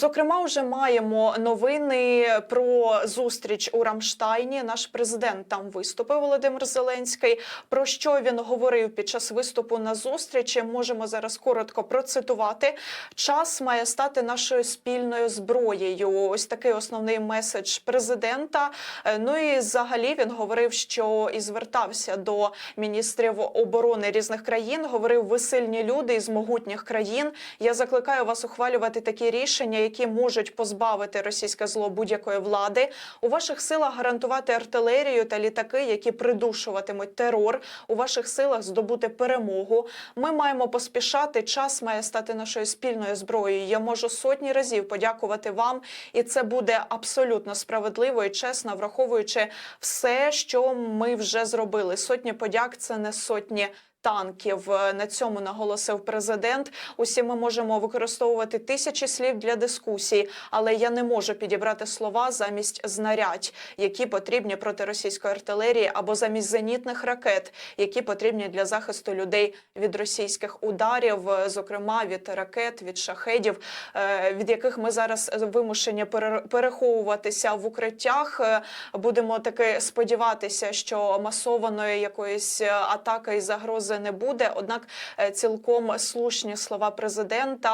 Зокрема, вже маємо новини про зустріч у Рамштайні. Наш президент там виступив Володимир Зеленський. Про що він говорив під час виступу на зустрічі? Можемо зараз коротко процитувати. Час має стати нашою спільною зброєю. Ось такий основний меседж президента. Е, Ну і взагалі він говорив, що і звертався до міністрів оборони різних країн. Говорив, ви сильні люди із могутніх країн. Я закликаю вас ухвалювати такі рішення, які можуть позбавити російське зло будь-якої влади. У ваших силах гарантувати артилерію та літаки, які придушуватимуть терор. У ваших силах здобути перемогу. Ми маємо поспішати. Час має стати нашою спільною зброєю. Я можу сотні разів подякувати вам, і це буде абсолютно справедливо і чесно, враховуючи все, що ми вже зробили. Сотні подяк це не сотні. Танків Е, на цьому наголосив президент. Усі ми можемо використовувати тисячі слів для дискусій, але я не можу підібрати слова замість знарядь, які потрібні проти російської артилерії, або замість зенітних ракет, які потрібні для захисту людей від російських ударів, е, зокрема від ракет, від шахедів, е, від яких ми зараз вимушені пере- переховуватися в укриттях. Будемо таки сподіватися, що масованої якоїсь атаки і загрози не буде. Однак е, цілком слушні слова президента.